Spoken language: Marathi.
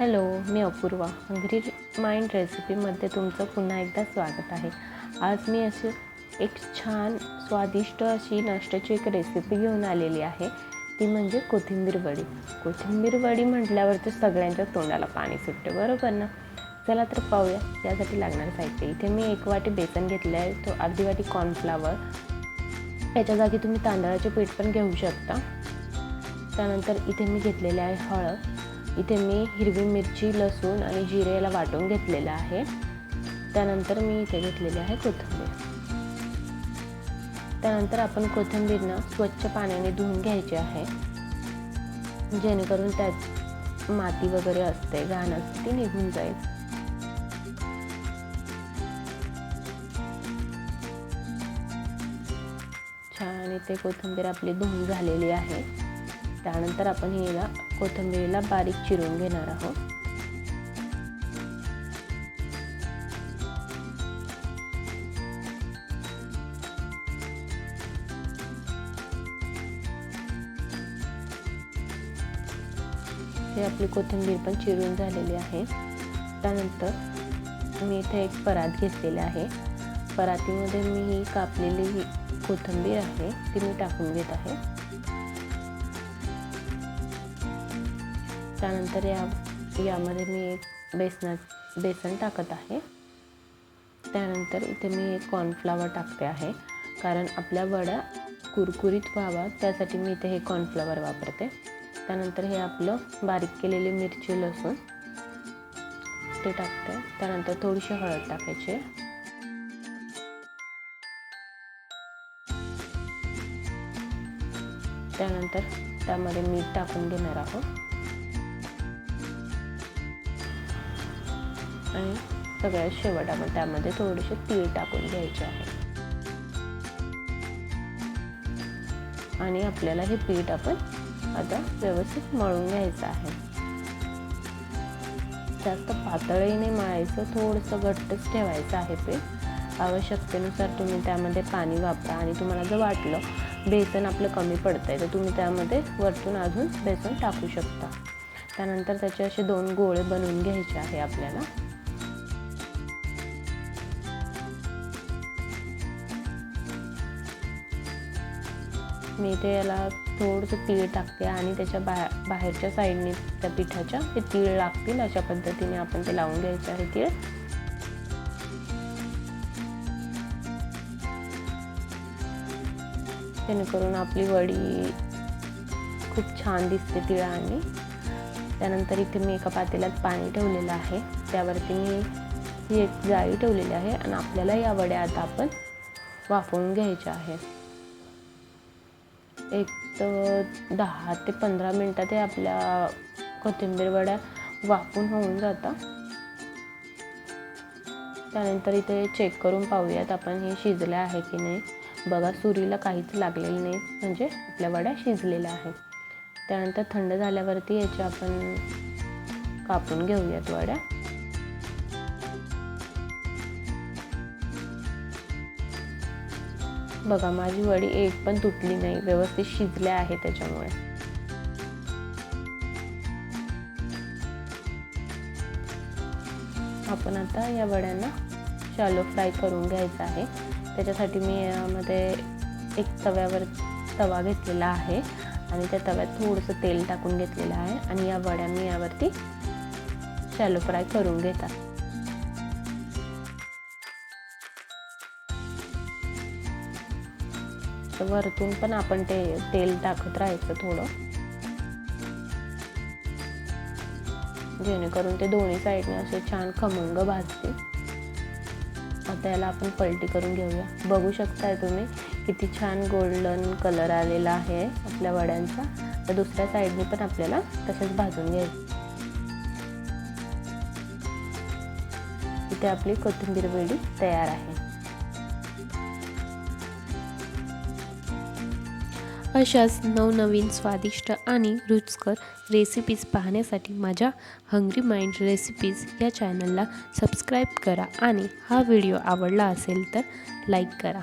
हॅलो मी अपूर्वा. हंगरी माइंड रेसिपीमध्ये तुमचं पुन्हा एकदा स्वागत आहे. आज मी अशी एक छान स्वादिष्ट अशी नाश्त्याची एक रेसिपी घेऊन आलेली आहे. ती म्हणजे कोथिंबीर वडी. कोथिंबीर वडी म्हटल्यावर तर सगळ्यांच्या तोंडाला पाणी सुटते बरोबर ना? चला तर पाहूया. यासाठी लागणार साहित्य. इथे मी एक वाटी बेसन घेतलं आहे. तो अर्धी वाटी कॉर्नफ्लावर याच्या जागी तुम्ही तांदळाचे पीठ पण घेऊ शकता. त्यानंतर इथे मी घेतलेले आहे हळद. इथे मी हिरवी मिरची लसूण आणि जिरे याला वाटून घेतलेलं आहे. त्यानंतर मी इथे घेतलेली आहे कोथिंबीर. त्यानंतर आपण कोथिंबीरनं स्वच्छ पाण्याने धुवून घ्यायची आहे. जेणेकरून त्यात माती वगैरे असते घाण असते ती निघून जाईल. छान इथे कोथिंबीर आपली धुवून झालेली आहे. त्यानंतर आपण याला कोथिंबीरीला बारीक चिरून घेणार आहोत. हे आपली कोथिंबीर पण चिरून झालेली आहे. त्यानंतर मी इथे एक परात घेतलेली आहे. परातीमध्ये मी ही कापलेली कोथिंबीर आहे ती मी टाकून घेत आहे. त्यानंतर या यामध्ये मी एक बेसना बेसन टाकत आहे. त्यानंतर इथे मी एक कॉर्नफ्लावर टाकते आहे. कारण आपल्या वड्या कुरकुरीत व्हावा त्यासाठी मी इथे हे कॉर्नफ्लावर वापरते. त्यानंतर हे आपलं बारीक केलेली मिरची लसूण ते टाकते. त्यानंतर थोडीशी हळद टाकायची. त्यानंतर त्यामध्ये मीठ टाकून घेणार आहोत. आणि सगळ्यात शेवट आपण त्यामध्ये थोडेसे तीळ टाकून घ्यायचे आहे. आणि आपल्याला हे पीठ आपण आता व्यवस्थित मळून घ्यायचं आहे. जास्त पातळही नाही मळायचं थोडंसं घट्टच ठेवायचं आहे पीठ. आवश्यकतेनुसार तुम्ही त्यामध्ये पाणी वापरा आणि तुम्हाला जर वाटलं बेसन आपलं कमी पडतं आहे तर तुम्ही त्यामध्ये वरतून अजून बेसन टाकू शकता. त्यानंतर त्याचे असे दोन गोळे बनवून घ्यायचे आहे आपल्याला. मी ते याला थोडंसं तीळ टाकते आणि त्याच्या बा बाहेरच्या साईडने त्या पिठाच्या ते तीळ लागतील अशा पद्धतीने आपण ते लावून घ्यायचे आहे तीळ. जेणेकरून आपली वडी खूप छान दिसते तिळाने. त्यानंतर इथे मी एका पातेल्यात पाणी ठेवलेलं आहे. त्यावरती मी ही एक जाळी ठेवलेली आहे आणि आपल्याला या वड्या आता आपण वाफवून घ्यायच्या आहेत. एक तर दहा ते पंधरा मिनटात हे आपल्या कोथिंबीर वड्या वाफून होऊन जातात. त्यानंतर इथे चेक करून पाहूयात आपण हे शिजले आहे की नाही. बघा सुरीला काहीच लागलेलं नाही म्हणजे आपल्या वड्या शिजलेल्या आहेत. त्यानंतर थंड झाल्यावरती याच्या आपण कापून घेऊयात वड्या. बघा माझी वडी एक पण तुटली नाही. व्यवस्थित शिजल्या आहे त्याच्यामुळे. आपण आता या वड्यांना शालो फ्राय करून घ्यायचा आहे. त्याच्यासाठी मी यामध्ये एक तव्यावर तवा घेतलेला आहे आणि त्या तव्यात थोडंसं तेल टाकून घेतलेलं आहे आणि या वड्या मी यावरती शॅलो फ्राय करून घेतात. वरतून पण आपण ते तेल टाकत राहायचं थोडं. जेणेकरून ते दोन्ही साईडने असे छान खमंग भाजतील. आता याला आपण पलटी करून घेऊया. बघू शकताय तुम्ही किती छान गोल्डन कलर आलेला आहे आपल्या वड्यांचा. तर दुसऱ्या साईडने पण आपल्याला तसंच भाजून घ्यायचं. इथे आपली कोथिंबीर वेडी तयार आहे. अशाच नवनवीन स्वादिष्ट आणि रुचकर रेसिपीज पाहण्यासाठी माझ्या हंग्री माइंड रेसिपीज या चॅनलला सबस्क्राईब करा आणि हा व्हिडिओ आवडला असेल तर लाईक करा.